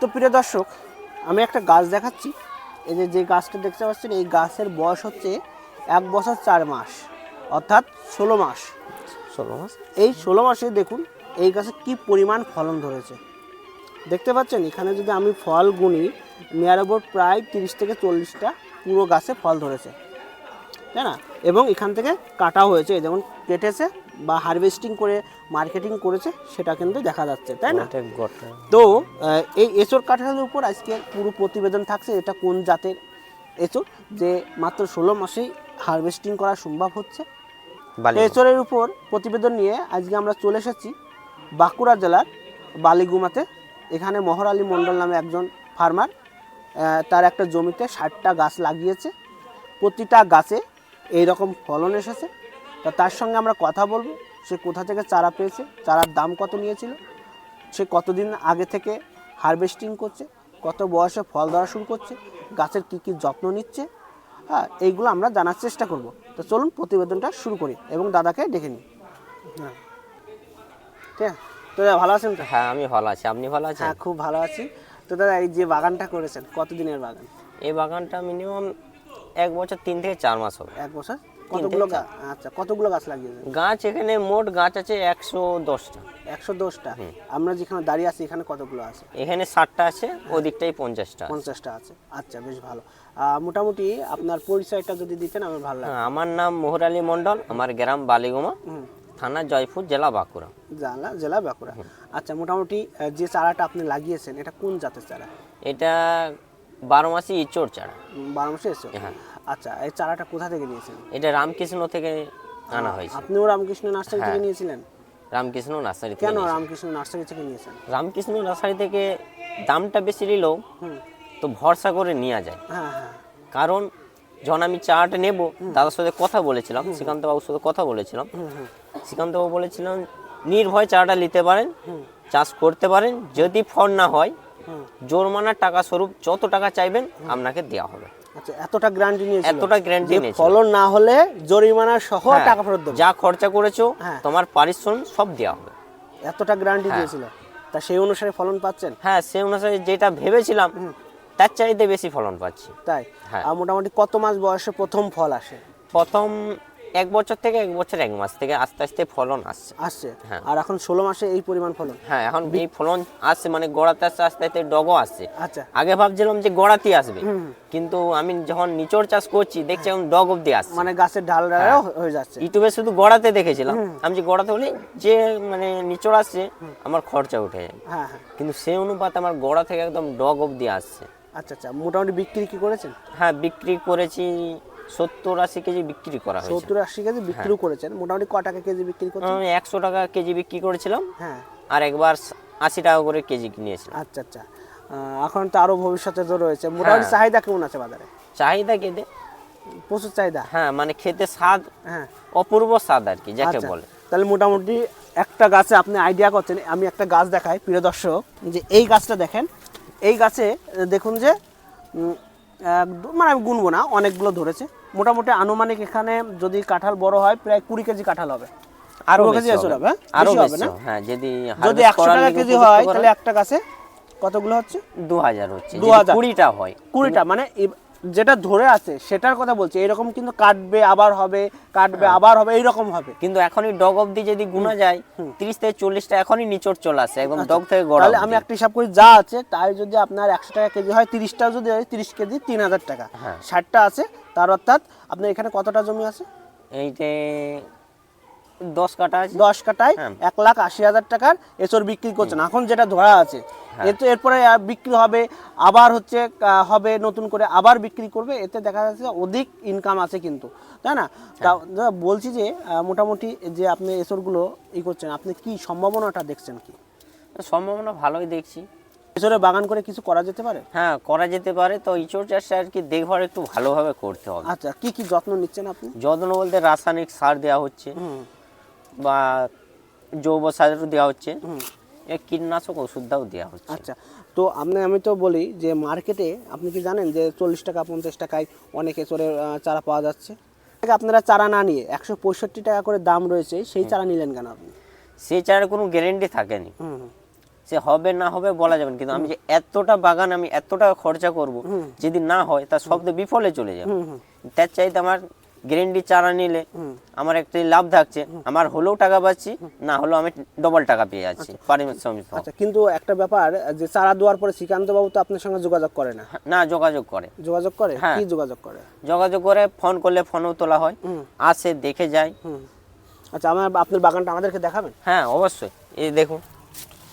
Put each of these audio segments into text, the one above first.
তো প্রিয় দর্শক আমি একটা গাছ দেখাচ্ছি। এই যে যে গাছটা দেখতে পাচ্ছেন এই গাছের বয়স হচ্ছে এক বছর চার মাস অর্থাৎ ষোলো মাস। ষোলো মাস? এই ষোলো মাসে দেখুন এই গাছে কি পরিমাণ ফলন ধরেছে। দেখতে পাচ্ছেন এখানে যদি আমি ফল গুনি নেয়ার ওপর প্রায় তিরিশ থেকে চল্লিশটা পুরো গাছে ফল ধরেছে। তাই না? এবং এখান থেকে কাটা হয়েছে। যেমন কেটেছে বা হারভেস্টিং করে মার্কেটিং করেছে সেটা কিন্তু দেখা যাচ্ছে তাই না? তো এই এঁচড় কাঁঠালের উপর আজকে পুরো প্রতিবেদন থাকছে এটা কোন জাতের এঁচড়? যে মাত্র ষোলো মাসেই হারভেস্টিং করা সম্ভব হচ্ছে। এঁচড়ের উপর প্রতিবেদন নিয়ে আজকে আমরা চলে এসেছি বাঁকুড়া জেলার বালিগুমাতে। এখানে মহর আলী মণ্ডল নামে একজন ফার্মার তার একটা জমিতে ষাটটা গাছ লাগিয়েছে। প্রতিটা গাছে এই রকম ফলন এসেছে। তা তার সঙ্গে আমরা কথা বলব সে কোথা থেকে চারা পেয়েছে চারার দাম কত নিয়েছিল সে কতদিন আগে থেকে হারভেস্টিং করছে কত বয়সে ফল ধরা শুরু করছে গাছের কি কি যত্ন নিচ্ছে হ্যাঁ এইগুলো আমরা জানার চেষ্টা করব। তো চলুন প্রতিবেদনটা শুরু করি এবং দাদাকে ডেকে নিই। হ্যাঁ। ঠিক আছে? তো দাদা ভালো আছেন তো? হ্যাঁ আমি ভালো আছি। আপনি ভালো আছেন? হ্যাঁ খুব ভালো আছি। তো দাদা এই যে বাগানটা করেছেন কতদিনের বাগান? এই বাগানটা মিনিমাম এক বছর তিন থেকে চার মাস হবে। এক বছর? কতগুলো গাছ আচ্ছা কতগুলো গাছ লাগিয়েছেন গাছ এখানে মোট গাছ আছে একশো দশটা। একশো দশটা? আমরা যেখানে দাঁড়িয়ে আছি এখানে কতগুলো আছে? এখানে ষাটটা আছে ওদিকটাই পঞ্চাশটা পঞ্চাশটা আছে। আচ্ছা বেশ ভালো। মোটামুটি আপনার পরিচয়টা যদি দিতেন আমার ভালো লাগবে হ্যাঁ, আমার নাম মোহর আলী মণ্ডল আমার গ্রাম বালিগুমা থানা জয়পুর জেলা বাঁকুড়া। জানলা জেলা বাঁকুড়া। আচ্ছা মোটামুটি যে চারাটা আপনি লাগিয়েছেন এটা কোন জাতের চারা? এটা বারো মাসি ইচোর চারা। বারো মাসে এসে হ্যাঁ। আচ্ছা এই চারাটা কোথা থেকে নিয়েছেন এটা রামকৃষ্ণ থেকে আনা হয়েছে। আপনিও রামকৃষ্ণ নার্সারি থেকে নিয়েছিলেন? রামকৃষ্ণ নার্সারি থেকে কেন। রামকৃষ্ণ নার্সারি থেকে নিয়েছেন? রামকৃষ্ণ নার্সারি থেকে দামটা বেশি নিলেও তো ভরসা করে নেওয়া যায়। হ্যাঁ হ্যাঁ। কারণ যখন আমি চাটা নেব দাদার সাথে কথা বলেছিলাম শ্রীকান্ত বাবুর সাথে কথা বলেছিলাম। হুম হুম। শ্রীকান্ত বাবু বলেছিলাম নির্ভয় চাটা নিতে পারেন চাষ করতে পারেন যদি ফল না হয় জোরমানার টাকা স্বরূপ যত টাকা চাইবেন আপনাকে দেওয়া হবে। আচ্ছা এতটা গ্যারান্টি নিয়েছিল। এতটা গ্যারান্টি নিয়েছিল। ফলন না হলে জরিমানা সহ হ্যাঁ, টাকা ফেরত দেবো। যা খরচা করেছ হ্যাঁ। তোমার পারিশ্রমিক সব দেওয়া হবে। এতটা গ্যারান্টি। দিয়েছিল। তা সেই অনুসারে ফলন পাচ্ছেন? হ্যাঁ সে অনুসারে যেটা ভেবেছিলাম তার চাইতে বেশি ফলন পাচ্ছি। তাই? হ্যাঁ। আর মোটামুটি কত মাস বয়সে প্রথম ফল আসে? প্রথম এক বছর থেকে এক বছর এক মাস থেকে আস্তে আস্তে ফলন আসছে। আসছে। হ্যাঁ। আর এখন ষোলো মাসে এই পরিমাণ ফলন? হ্যাঁ এখন এই ফলন আসছে মানে গোড়াতে আসতে আস্তে আস্তে ডগও আসছে। আচ্ছা। আগে ভাবছিলাম যে গোড়াতেই আসবে। কিন্তু আমি যখন নিচড় চাষ করছি দেখছি এখন ডগ অব্দি আসছে। মানে গাছের ঢাল ডালাও হয়ে। যাচ্ছে। ইউটিউবে শুধু গোড়াতে দেখেছিলাম। আমি যে গোড়াতে বলি যে মানে নিচড় আসছে আমার খরচা উঠে যায় হ্যাঁ হ্যাঁ। কিন্তু সেই অনুপাতে আমার গোড়া থেকে একদম ডগ অব্দি আসছে। আচ্ছা আচ্ছা। মোটামুটি বিক্রি কি করেছেন? হ্যাঁ বিক্রি করেছি সত্তর আশি কেজি বিক্রি করা হয়েছে। সত্তর আশি কেজি বিক্রিও করেছেন। মোটামুটি ক টাকা কেজি বিক্রি করছেন? আমি একশো টাকা কেজি বিক্রি করেছিলাম। হ্যাঁ। আর একবার আশি টাকা করে কেজি নিয়েছিলাম আচ্ছা আচ্ছা। এখন তো আরও ভবিষ্যতে তো রয়েছে মোটামুটি হ্যাঁ। চাহিদা কেমন আছে বাজারে? চাহিদা কেটে প্রচুর চাহিদা? হ্যাঁ মানে খেতে স্বাদ হ্যাঁ। অপূর্ব স্বাদ আর কি যাকে আচ্ছা, বলে। তাহলে মোটামুটি একটা গাছে আপনি আইডিয়া করছেন। আমি একটা গাছ দেখাই প্রিয় দর্শক যে এই গাছটা দেখেন। এই গাছে দেখুন যে একদম মানে আমি গুনবো না অনেকগুলো ধরেছে। মোটামুটি আনুমানিক এখানে যদি কাঁঠাল বড় হয় প্রায় কুড়ি কেজি কাঁঠাল হবে আরও কেজি। এসে হবে, হ্যাঁ? আরও হবে না? হ্যাঁ যদি যদি একশো টাকা কেজি হয় তাহলে একটা গাছে কতগুলো হচ্ছে দু হাজার হচ্ছে দু হাজার। কুড়িটা হয় কুড়িটা মানে যেটা ধরে আছে সেটার কথা বলছি এরকম কিন্তু কাটবে আবার হবে কাটবে হ্যাঁ। আবার হবে এইরকম হবে কিন্তু এখনই ডগ অব্দি যদি গুনা যায় তিরিশ থেকে চল্লিশটা এখনই নিচড় চলে আসে একদম ডগ থেকে গড়া তাহলে আমি একটা হিসাব করি যা আছে তাই যদি আপনার একশো টাকা কেজি হয় তিরিশটা যদি হয় তিরিশ কেজি তিন হাজার টাকা হ্যাঁ। ষাটটা আছে তার অর্থাৎ আপনার এখানে কতটা জমি আছে? এইতে দশ কাটা দশ কাটায় হ্যাঁ। এক লাখ আশি হাজার টাকার এসর বিক্রি করছেন। এখন যেটা ধরা আছে হ্যাঁ। এতে এরপরে বিক্রি হবে আবার হচ্ছে হবে নতুন করে আবার বিক্রি করবে। এতে দেখা যাচ্ছে অধিক ইনকাম আছে কিন্তু। তাই না? তা দাদা, বলছি যে মোটামুটি যে আপনি এসরগুলো ই করছেন আপনি কি সম্ভাবনাটা দেখছেন কি? সম্ভাবনা ভালোই দেখছি। এসরে বাগান করে কিছু করা যেতে পারে? হ্যাঁ করা যেতে পারে। তো ইঁচড় চাষটা আর কি দেখভাল একটু ভালোভাবে করতে হবে। আচ্ছা কি কি যত্ন নিচ্ছেন আপনি? যত্ন বলতে রাসায়নিক সার দেওয়া হচ্ছে বা জৈব সারও দেওয়া হচ্ছে। এ কীটনাশক ওষুধটাও দেওয়া হচ্ছে। আচ্ছা তো আপনি আমি তো বলি যে মার্কেটে আপনি কি জানেন যে চল্লিশ টাকা পঞ্চাশ টাকায় অনেক এসরের আহ, চারা পাওয়া যাচ্ছে? আপনারা চারা না নিয়ে একশো পঁয়ষট্টি টাকা করে দাম রয়েছে সেই চারা নিলেন কেন আপনি? সেই চারার কোনো গ্যারেন্টি থাকেনি। সে হবে না হবে বলা যাবে না। কিন্তু আমি যে এতটা বাগান আমি এতটা খরচা করব যদি না হয় তা শব্দ বিফলে চলে যাবে। তার চাইতে আমার গ্যারেন্টি চারা নিলে আমার একটি লাভ থাকছে। আমার হলেও টাকা পাচ্ছি না হলেও আমি ডবল টাকা পেয়ে যাচ্ছি পারিশ্রমিক সহ। আচ্ছা কিন্তু একটা ব্যাপার যে চারা দেওয়ার পরে শ্রীকান্ত বাবু তো আপনার সঙ্গে যোগাযোগ করে না। না যোগাযোগ করে। যোগাযোগ করে? হ্যাঁ। কি যোগাযোগ করে? যোগাযোগ করে ফোন করলে ফোনও তোলা হয়। আসে দেখে যায়। আচ্ছা আমার আপনার বাগানটা আমাদেরকে দেখাবেন? হ্যাঁ অবশ্যই। এই দেখুন।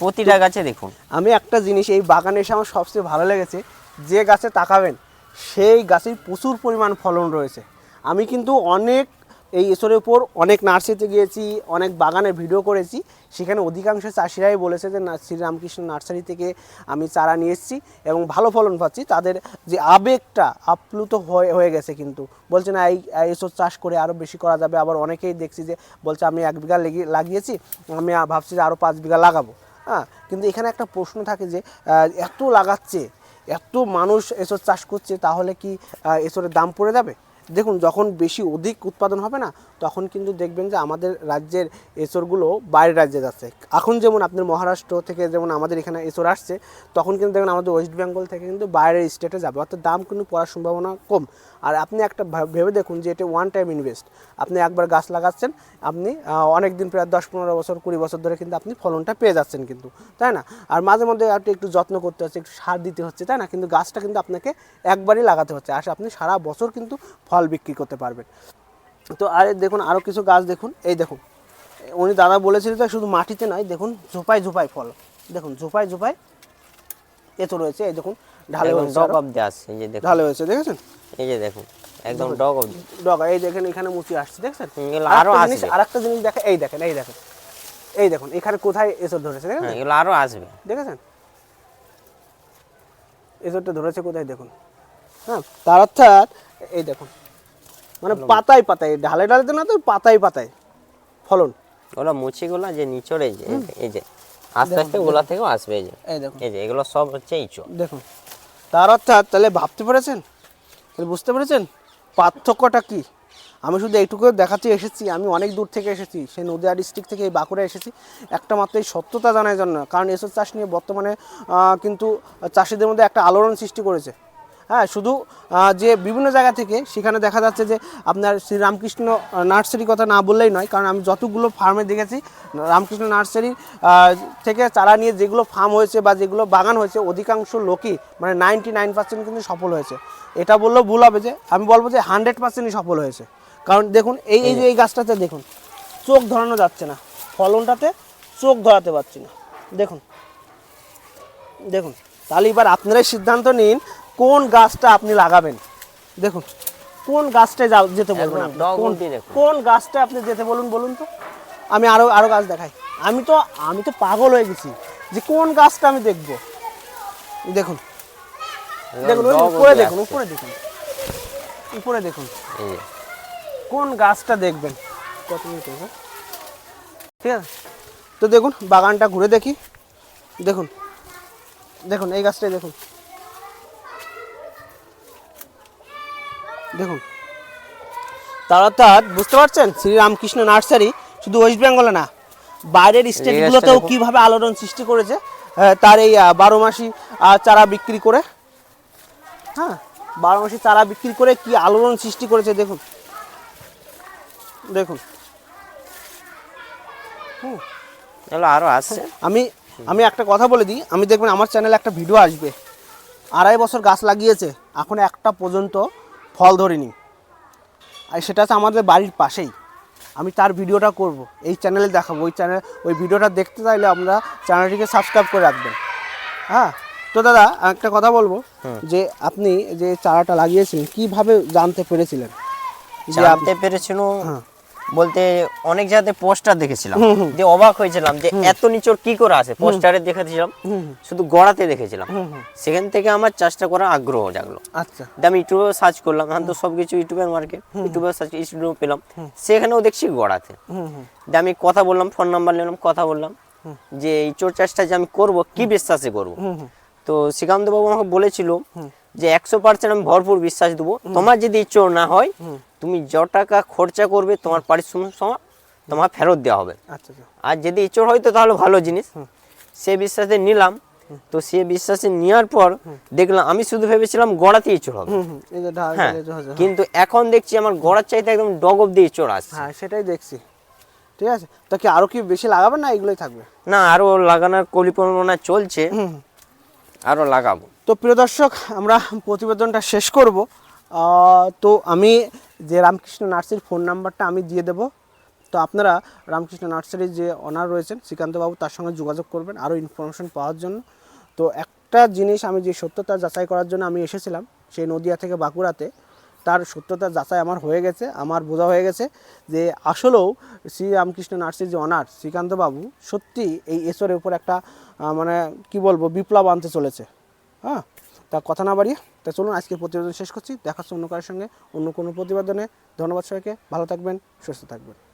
প্রতিটা গাছে দেখুন। আমি একটা জিনিস এই বাগানে এসে আমার সবচেয়ে ভালো লেগেছে যে গাছে তাকাবেন সেই গাছের প্রচুর পরিমাণ ফলন রয়েছে। আমি কিন্তু অনেক এই এসরের উপর অনেক নার্সারিতে গিয়েছি অনেক বাগানে ভিডিও করেছি সেখানে অধিকাংশ চাষিরাই বলেছে যে না- শ্রীরামকৃষ্ণ নার্সারি থেকে আমি চারা নিয়ে এসেছি এবং ভালো ফলন পাচ্ছি। তাদের যে আবেগটা আপ্লুত হয়ে হয়ে গেছে কিন্তু। বলছে না এই এসব চাষ করে আরও বেশি করা যাবে। আবার অনেকেই দেখছি যে বলছে আমি এক বিঘা লেগে লাগিয়েছি আমি ভাবছি যে আরও পাঁচ বিঘা লাগাবো। হ্যাঁ কিন্তু এখানে একটা প্রশ্ন থাকে যে এত লাগাচ্ছে এত মানুষ এসব চাষ করছে তাহলে কি আহ, এসবের দাম পড়ে যাবে? দেখুন যখন বেশি অধিক উৎপাদন হবে না তখন কিন্তু দেখবেন যে আমাদের রাজ্যের এসরগুলো বাইরের রাজ্যে যাচ্ছে। এখন যেমন আপনার মহারাষ্ট্র থেকে যেমন আমাদের এখানে এসর আসছে তখন কিন্তু দেখবেন আমাদের ওয়েস্ট বেঙ্গল থেকে কিন্তু বাইরের স্টেটে যাবে। অর্থাৎ দাম কিন্তু পড়ার সম্ভাবনা কম। আর আপনি একটা ভেবে দেখুন যে এটা ওয়ান টাইম ইনভেস্ট আপনি একবার গাছ লাগাচ্ছেন, আপনি অনেক দিন প্রায় দশ পনেরো বছর, কুড়ি বছর ধরে কিন্তু আপনি ফলনটা পেয়ে যাচ্ছেন কিন্তু, তাই না? আর মাঝে মধ্যে আপনি একটু যত্ন করতে হচ্ছে, একটু সার দিতে হচ্ছে, তাই না? কিন্তু গাছটা কিন্তু আপনাকে একবারই লাগাতে হচ্ছে, আর আপনি সারা বছর কিন্তু ফল বিক্রি করতে পারবেন। তো আর দেখুন আরও কিছু গাছ দেখুন, এই দেখুন, উনি দাদা বলেছিলেন যে শুধু মাটিতে নয়, দেখুন ঝোপায় ঝোপায় ফল, দেখুন ঝোপায় ঝোপায় তো রয়েছে, এই দেখুন ঢালে হয়েছে ডগ অফ দিয়ে আসছে এই যে দেখুন। ঢালে হয়েছে দেখেছেন? এই যে দেখুন একদম ডগ অফ ডগা এই দেখেন এখানে মুচি আসছে দেখছেন? আরও আসবে। আরেকটা জিনিস দেখেন এই দেখেন এই দেখেন এই দেখুন এখানে কোথায় এসব ধরেছে দেখেন হ্যাঁ এগুলো আরও আসবে। দেখেছেন? এসবটা ধরেছে কোথায় দেখুন। হ্যাঁ তার অর্থাৎ এই দেখুন মানে পাতায় পাতায় ঢালে ঢালেতে না তো পাতায় পাতায় ফলন। ওগুলো মুচিগুলো যে নিচড়ে এই যে এই যে আস্তে আস্তে ওগুলা থেকেও আসবে এই যে। এই যে এগুলো সব হচ্ছে ইঁচড় দেখুন তার অর্থাৎ, তাহলে ভাবতে পেরেছেন? তাহলে বুঝতে পেরেছেন? পার্থক্যটা কি? আমি শুধু এইটুকু দেখাতে এসেছি, আমি অনেক দূর থেকে এসেছি, সেই নদিয়া ডিস্ট্রিক্ট থেকে এই বাঁকুড়া এসেছি। একটা মাত্র এই সত্যতা জানার জন্য, কারণ এসব চাষ নিয়ে বর্তমানে কিন্তু চাষিদের মধ্যে একটা আলোড়ন সৃষ্টি করেছে। হ্যাঁ শুধু যে বিভিন্ন জায়গা থেকে সেখানে দেখা যাচ্ছে যে আপনার শ্রী রামকৃষ্ণ নার্সারি কথা না বললেই নয়, কারণ আমি যতগুলো ফার্মে দেখেছি, রামকৃষ্ণ নার্সারি থেকে চারা নিয়ে যেগুলো ফার্ম হয়েছে বা যেগুলো বাগান হয়েছে, অধিকাংশ লোকই মানে নাইনটি নাইন পার্সেন্ট কিন্তু সফল হয়েছে। এটা বললেও ভুল হবে যে, আমি বলব যে হান্ড্রেড পার্সেন্টই সফল হয়েছে। কারণ দেখুন, এই এই যে এই গাছটাতে দেখুন, চোখ ধরানো যাচ্ছে না। ফলনটাতে চোখ ধরাতে পারছি না। দেখুন দেখুন, তাহলে এবার আপনারাই সিদ্ধান্ত নিন কোন গাছটা আপনি লাগাবেন? দেখুন কোন গাছটায় যাও- যেতে বলবেন? কোন গাছটা আপনি যেতে বলুন বলুন তো। আমি আরও আরও গাছ দেখাই। আমি তো আমি তো পাগল হয়ে গেছি যে কোন গাছটা আমি দেখব। দেখুন। দেখুন উপরে দেখুন উপরে দেখুন। উপরে দেখুন। কোন গাছটা দেখবেন? কত মিনিট? ঠিক আছে? তো দেখুন বাগানটা ঘুরে দেখি। দেখুন। দেখুন এই গাছটাই দেখুন। দেখুন। তার অর্থাৎ বুঝতে পারছেন শ্রীরামকৃষ্ণ নার্সারি শুধু ওয়েস্ট বেঙ্গলে না বাইরের স্টেটগুলোতেও। কীভাবে আলোড়ন সৃষ্টি করেছে তার এই বারো মাসি চারা বিক্রি করে হ্যাঁ বারো মাসি চারা বিক্রি করে কি আলোড়ন সৃষ্টি করেছে দেখুন। দেখুন। এগুলো আরও আসছে আমি আমি একটা কথা বলে দিই আমি দেখবেন আমার চ্যানেলে একটা ভিডিও আসবে। আড়াই বছর গাছ লাগিয়েছে এখন একটা পর্যন্ত ফল ধরিনি। আর সেটা আছে আমাদের বাড়ির পাশেই। আমি তার ভিডিওটা করব। এই চ্যানেলে দেখাবো। ওই চ্যানেল ওই ভিডিওটা দেখতে চাইলে আমরা চ্যানেলটিকে সাবস্ক্রাইব করে রাখবেন। হ্যাঁ? তো দাদা একটা কথা বলব। যে আপনি যে চারাটা লাগিয়েছিলেন কীভাবে জানতে পেরেছিলেন? জানতে পেরেছিল হ্যাঁ। বলতে অনেক জায়গাতে পোস্টার দেখেছিলাম। যে অবাক হয়েছিলাম যে এত নিচর কি করে আসে পোস্টারে দেখেছিলাম। শুধু গড়াতে দেখেছিলাম। সেখান থেকে আমার চাষটা করার আগ্রহ জাগলো। আচ্ছা। আমি ইউটিউবে সার্চ করলাম এখন তো সবকিছু ইউটিউবের মার্কেট ইউটিউবে সার্চ ইউটিউবে পেলাম। সেখানেও দেখছি গড়াতে। আমি কথা বললাম ফোন নাম্বার নিলাম কথা বললাম। যে এই চোর চাষটা যে আমি করব কি বিশ্বাসে করব? তো শ্রীকান্ত বাবু আমাকে বলেছিল যে একশো পার্সেন্ট আমি ভরপুর বিশ্বাস দেবো। তোমার যদি চোর না হয় তুমি য টাকা খরচা করবে তোমার পারিশ্রমিক সময় তোমার ফেরত দেওয়া হবে। আচ্ছা আচ্ছা। আর যদি ইচোর হয়তো তাহলে ভালো জিনিস। সে বিশ্বাসে নিলাম। তো সে বিশ্বাসে নেওয়ার পর দেখলাম আমি শুধু ভেবেছিলাম গড়াতেই চড় হবে। হ্যাঁ কিন্তু এখন দেখছি আমার গড়ার চাইতে একদম ডগব দিয়ে চড় আসছে। হ্যাঁ সেটাই দেখছি। ঠিক আছে? তো কি আরও কি বেশি লাগাবে না এগুলোই থাকবে? না আরও লাগানোর পরিকল্পনা চলছে। আরও লাগাবো। তো প্রিয় দর্শক, আমরা প্রতিবেদনটা শেষ করব। তো আমি যে রামকৃষ্ণ নার্সারির ফোন নাম্বারটা আমি দিয়ে দেব। তো আপনারা রামকৃষ্ণ নার্সারির যে অনার রয়েছেন, শ্রীকান্তবাবু, তার সঙ্গে যোগাযোগ করবেন আরও ইনফরমেশন পাওয়ার জন্য। তো একটা জিনিস আমি যে সত্যতা যাচাই করার জন্য আমি এসেছিলাম, সেই নদিয়া থেকে বাঁকুড়াতে, তার সত্যতা যাচাই আমার হয়ে গেছে, আমার বোঝা হয়ে গেছে যে আসলেও শ্রী রামকৃষ্ণ নার্সির যে অনার শ্রীকান্তবাবু সত্যি এই এসরের উপর একটা মানে কি বলব, বিপ্লব আনতে চলেছে। হ্যাঁ তা কথা না বাড়িয়ে, তা চলুন আজকের প্রতিবেদন শেষ করছি। দেখা হচ্ছে অন্য কারোর সঙ্গে, অন্য কোনো প্রতিবেদনে। ধন্যবাদ সবাইকে, ভালো থাকবেন, সুস্থ থাকবেন।